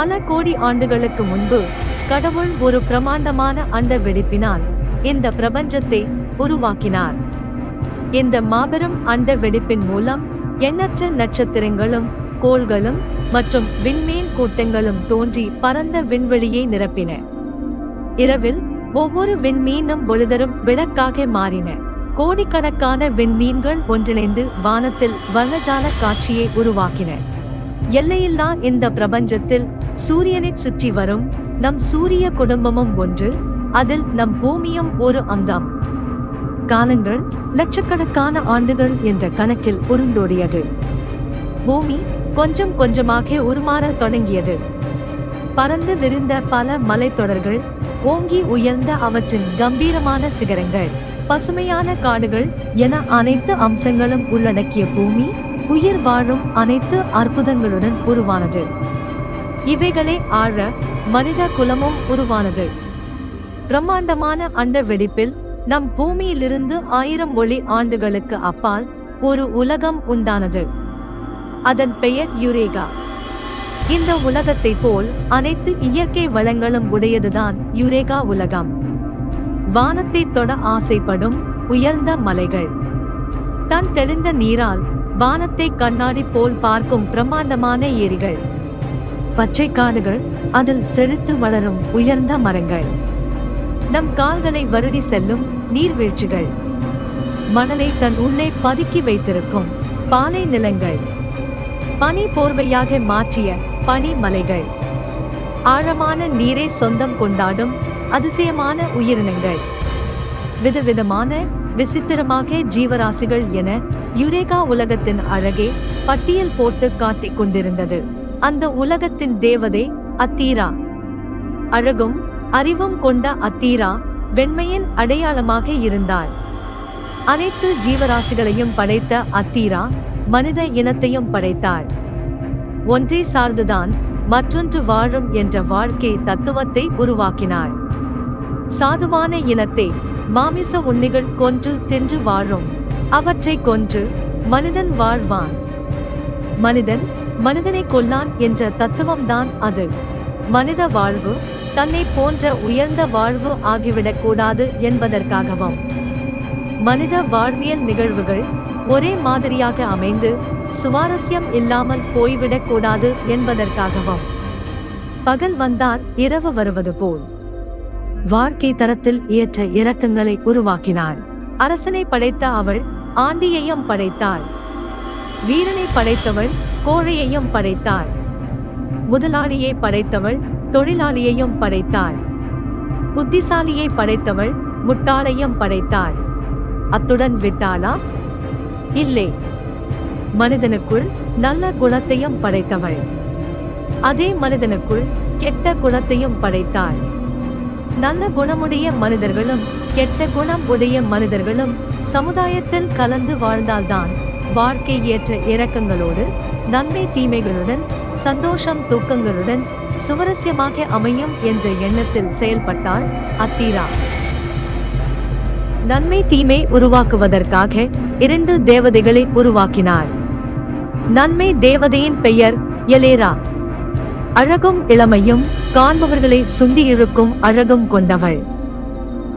பல கோடி ஆண்டுகளுக்கு முன்பு கடவுள் ஒரு பிரமாண்டமான அண்ட வெடிப்பினால் இந்த பிரபஞ்சத்தை உருவாக்கினார். இந்த மாபெரும் அண்ட வெடிப்பின் மூலம் எண்ணற்ற நட்சத்திரங்களும் கோள்களும் மற்றும் விண்மீன் கூட்டங்களும் தோன்றி பரந்த விண்வெளியை நிரப்பின. இரவில் ஒவ்வொரு விண்மீனும் பொழுதரும் விளக்காக மாறின. கோடிக்கணக்கான விண்மீன்கள் ஒன்றிணைந்து வானத்தில் வர்ணஜால காட்சியை உருவாக்கின. எல்லையில்லா இந்த பிரபஞ்சத்தில் சூரியனை சுற்றி வரும் நம் சூரிய குடும்பமும் ஒன்று அதில் நம் பூமியும் ஒரு அங்கம். காலங்கள் லட்சக்கணக்கான ஆண்டுகள் என்ற கணக்கில் உருண்டோடியது. பூமி கொஞ்சம் கொஞ்சமாக உருமாறத் தொடங்கியது. பறந்து விரிந்த பல மலைத்தொடர்கள் ஓங்கி உயர்ந்த அவற்றின் கம்பீரமான சிகரங்கள் பசுமையான காடுகள் என அனைத்து அம்சங்களும் உள்ளடக்கிய பூமி உயிர் வாழும் அனைத்து அற்புதங்களுடன் உருவானது. இவைகளை ஆழ மனித குலமும் உருவானது. பிரம்மாண்டமான அண்ட வெடிப்பில் நம் பூமியிலிருந்து ஆயிரம் ஒளி ஆண்டுகளுக்கு அப்பால் ஒரு உலகம் உண்டானது. அதன் பெயர் யுரேகா. இந்த உலகத்தை போல் அனைத்து இயற்கை வளங்களும் உடையதுதான் யுரேகா உலகம். வானத்தை தொட ஆசைப்படும் உயர்ந்த மலைகள். தன் தெளிந்த நீரால் வானத்தை கண்ணாடி போல் பார்க்கும் பிரம்மாண்டமான ஏரிகள். பச்சை காடுகள் அதில் செழித்து வளரும் உயர்ந்த மரங்கள். நம் கால்களை வருடி செல்லும் நீர்வீழ்ச்சிகள். மணலை தன் உள்ளே பதுக்கி வைத்திருக்கும் பாலை நிலங்கள். பனி போர்வையாக மாற்றிய பனி மலைகள். ஆழமான நீரை சொந்தம் கொண்டாடும் அதிசயமான உயிரினங்கள். விதவிதமான விசித்திரமாக ஜீவராசிகள் என யுரேகா உலகத்தின் அழகே பட்டியல் போட்டு காட்டிக் கொண்டிருந்தது. அந்த உலகத்தின் தேவதை அத்தீரா. அழகும் அறிவும் கொண்ட அத்தீரா வெண்மையின் அடையாளமாக இருந்தாள். அனைத்து ஜீவராசிகளையும் படைத்த அத்தீரா மனித இனத்தையும் படைத்தாள். ஒன்றை சார்ந்துதான் மற்றொன்று வாழும் என்ற வாழ்க்கை தத்துவத்தை உருவாக்கினாள். சாதுவான இனத்தை மாமிச உண்ணிகள் கொன்று தின்று வாழும். அவற்றை கொன்று மனிதன் வாழ்வான். மனிதன் மனிதனை கொல்லான் என்ற தத்துவம்தான் அது. மனித வாழ்வு தன்னை போன்ற உயர்ந்த வாழ்வு ஆகிவிடக் கூடாது என்பதற்காகவும். மனித வாழ்வியல் நிகழ்வுகள் ஒரே மாதிரியாக அமைந்து சுவாரஸ்யம் இல்லாமல் போய்விடக் கூடாது என்பதற்காகவும். பகல் வந்தால் இரவு வருவது போல். வாழ்க்கை தரத்தில் ஏற்ற இறக்கங்களை உருவாக்கினாள். அரசனை படைத்த அவள் ஆண்டியையும் படைத்தாள். வீரனை படைத்தவள் கோழையையும் படைத்தாள். முதலாளியை படைத்தவள் தொழிலாளியையும் படைத்தாள். புத்திசாலியை படைத்தவள் முட்டாளையும் படைத்தாள். அத்துடன் விட்டாளா? இல்லை. மனிதனுக்குள் நல்ல குணத்தையும் படைத்தவள். அதே மனிதனுக்குள் கெட்ட குணத்தையும் படைத்தாள். நல்ல குணமுடைய மனிதர்களும் கெட்ட குணம் உடைய மனிதர்களும் சமுதாயத்தில் கலந்து வாழ்ந்தால்தான் வாழ்க்கை ஏற்ற இறக்கங்களோடு நன்மை தீமைகளுடன் சந்தோஷம் தூக்கங்களுடன் சுவரஸ்யமாக அமையும் என்ற எண்ணத்தில் செயல்பட்டாள் அத்தீரா. நன்மை தீமை உருவாக்குவதற்காக இரண்டு தேவதைகளை உருவாக்கினார் நன்மை தேவதையின் பெயர் எலேரா. அழகும் இளமையும் காண்பவர்களை சுண்டி இழுக்கும் அழகும் கொண்டவள்.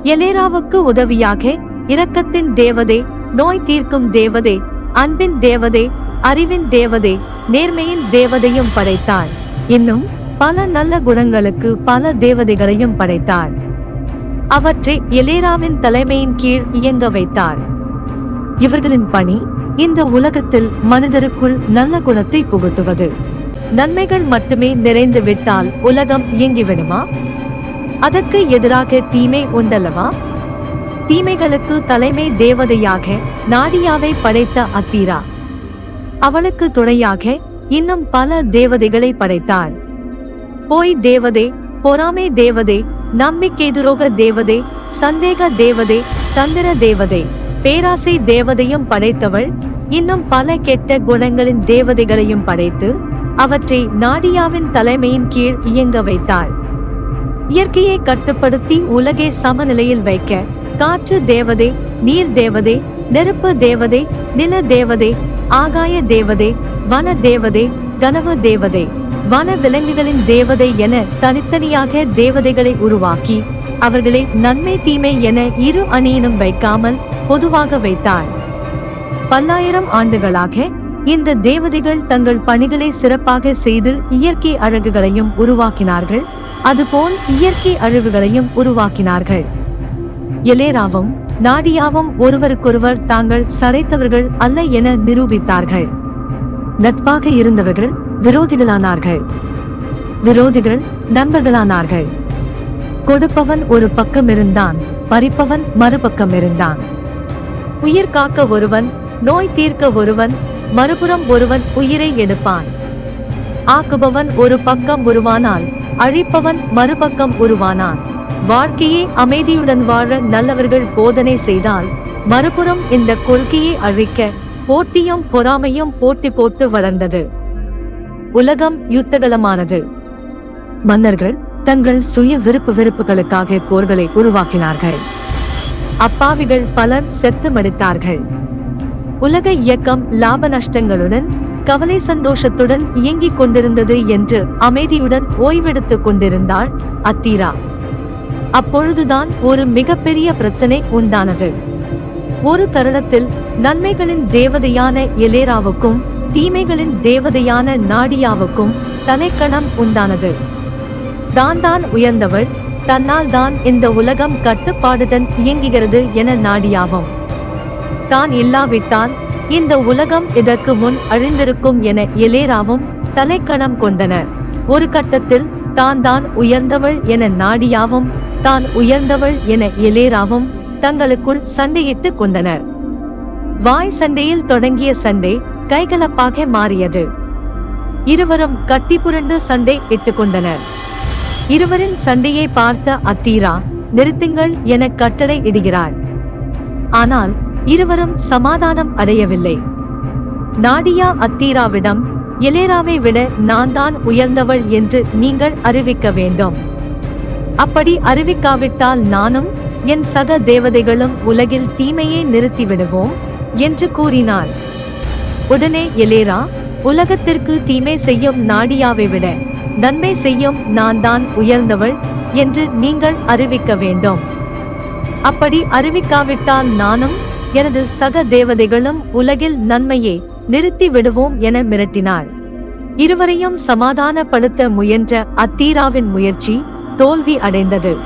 எலேராவுக்கு உதவியாக இரக்கத்தின் தேவதை நோய் தீர்க்கும் தேவதை அன்பின் தேவதை அறிவின் தேவதை நேர்மையின் தேவதையும் படைத்தாள். இன்னும் பல நல்ல குணங்களுக்கு பல தேவதைகளையும் படைத்தாள். அவற்றை எலேராவின் தலைமையின் கீழ் இயங்க வைத்தார் இவர்களின் பணி இந்த உலகத்தில் மனிதருக்குள் நல்ல குணத்தை புகுத்துவது. நன்மைகள் மட்டுமே நிறைந்து விட்டால் உலகம் இயங்கிவிடுமா அதற்கு எதிராக தீமை உண்டல்லவா? தீமைகளுக்கு தலைமை தேவதையாக நாடியாவை படைத்த அத்தீரா. அவளுக்கு துணையாக இன்னும் பல தேவதைகளை படைத்தாள். போய் தேவதை பொறாமை தேவதை நம்பிக்கை துரோக தேவதை சந்தேக தேவதை தந்திர தேவதை பேராசை தேவதையும் படைத்தவள் இன்னும் பல கெட்ட குணங்களின் தேவதைகளையும் படைத்து அவற்றை நாடியாவின் தலைமையின் கீழ் இயங்க வைத்தாள். இயற்கையை கட்டுப்படுத்தி உலகை சமநிலையில் வைக்க காற்று தேவதை நீர் தேவதை நெருப்பு தேவதை நில தேவதை ஆகாய தேவதை வன தேவதை கனவு தேவதை வன விலங்குகளின் தேவதை என தனித்தனியாக தேவதைகளை உருவாக்கி அவர்களை நன்மை தீமை என இரு அணியினும் வைக்காமல் பொதுவாக வைத்தாள். பல்லாயிரம் ஆண்டுகளாக இந்த தேவதைகள் தங்கள் பணிகளை சிறப்பாக செய்து இயற்கை அழகுகளையும் உருவாக்கினார்கள் அதுபோல் இயற்கை அழிவுகளையும் உருவாக்கினார்கள். எலேராவும் நாடியாவும் ஒருவருக்கொருவர் தாங்கள் சரைத்தவர்கள் அல்ல என நிரூபித்தார்கள். நட்பாக இருந்தவர்கள் விரோதிகளானார்கள். விரோதிகள் நண்பர்களானார்கள். கொடுப்பவன் ஒரு பக்கம் இருந்தான் பறிப்பவன் மறுபக்கம் இருந்தான். உயிர் காக்க ஒருவன் நோய் தீர்க்க ஒருவன் மறுபுறம் ஒருவன் உயிரை எடுப்பான். ஆக்குபவன் ஒரு பக்கம் உருவானால் அழிப்பவன் மறுபக்கம் உருவானான். வாழ்க்கையை அமைதியுடன் வாழ நல்லவர்கள் போதனை செய்தால் மறுபுறம் இந்த கொள்கையை அழிக்க போட்டியும் பொறாமையும் போட்டி போட்டு வளர்ந்தது. உலகம் யுத்தகலமானது. மன்னர்கள் தங்கள் சுய விருப்பு வெறுப்புகளுக்காக போர்களை உருவாக்கினார்கள். அப்பாவிகள் பலர் செத்து மடித்தார்கள். உலக இயக்கம் லாப நஷ்டங்களுடன் கவலை சந்தோஷத்துடன் இயங்கிக் கொண்டிருந்தது என்று அமைதியுடன் ஓய்வெடுத்துக் கொண்டிருந்தாள் அத்தீரா. அப்பொழுதுதான் ஒரு மிகப்பெரிய பிரச்சனை உண்டானது. ஒரு தருணத்தில் நன்மைகளின் தேவதையான எலேராவுக்கும் தீமைகளின் தேவதையான நாடியாவுக்கும் தலைக்கணம் உண்டானது. தான் தான் உயர்ந்தவள் தன்னால் தான் இந்த உலகம் கட்டுப்பாடுடன் இயங்குகிறது என நாடியாவும். தான் இல்லாவிட்டால் இந்த உலகம் இதற்கு முன் அழிந்திருக்கும் என எலேராவும் தலைக்கணம் கொண்டன ஒரு கட்டத்தில் தான் தான் உயர்ந்தவள் என நாடியாவும் தான் உயர்ந்தவள் என எலேராவும் தங்களுக்குள் சண்டையிட்டுக் கொண்டனர். வாய் சண்டையில் தொடங்கிய சண்டை கைகலப்பாக மாறியது. இருவரும் கட்டி புரண்டு சண்டை இட்டுக் கொண்டனர். இருவரின் சண்டையை பார்த்த அத்தீரா நிறுத்துங்கள் என கட்டளை இடுகிறாள். ஆனால் இருவரும் சமாதானம் அடையவில்லை. நாடியா அத்தீராவிடம் எலேராவை விட நான் தான் உயர்ந்தவள் என்று நீங்கள் அறிவிக்க வேண்டும். அப்படி அறிவிக்காவிட்டால் நானும் என் சக தேவதைகளும் உலகில் தீமையை நிறுத்திவிடுவோம் என்று கூறினார். உடனே எலேரா உலகத்திற்கு தீமை செய்யும் நாடியாவை விட நன்மை செய்யும் நான் தான் உயர்ந்தவள் என்று நீங்கள் அறிவிக்க வேண்டும். அப்படி அறிவிக்காவிட்டால் நானும் எனது சக தேவதைகளும் உலகில் நன்மையை நிறுத்தி விடுவோம் என மிரட்டினாள் இருவரையும் சமாதானப்படுத்த முயன்ற அத்தீராவின் முயற்சி தோல்வி அடைந்தது.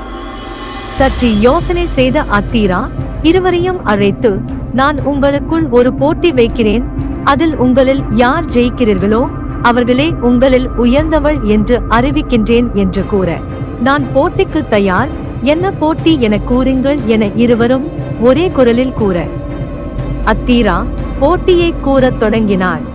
சற்று யோசனை செய்த அத்தீரா இருவரையும் அழைத்து நான் உங்களுக்குள் ஒரு போட்டி வைக்கிறேன். அதில் உங்களில் யார் ஜெயிக்கிறீர்களோ அவர்களே உங்களில் உயர்ந்தவள் என்று அறிவிக்கின்றேன் என்று கூற. நான் போட்டிக்கு தயார். என்ன போட்டி என கூறுங்கள் என இருவரும் ஒரே குரலில் கூற. அத்தீரா போட்டியை கூறத் தொடங்கினாள்.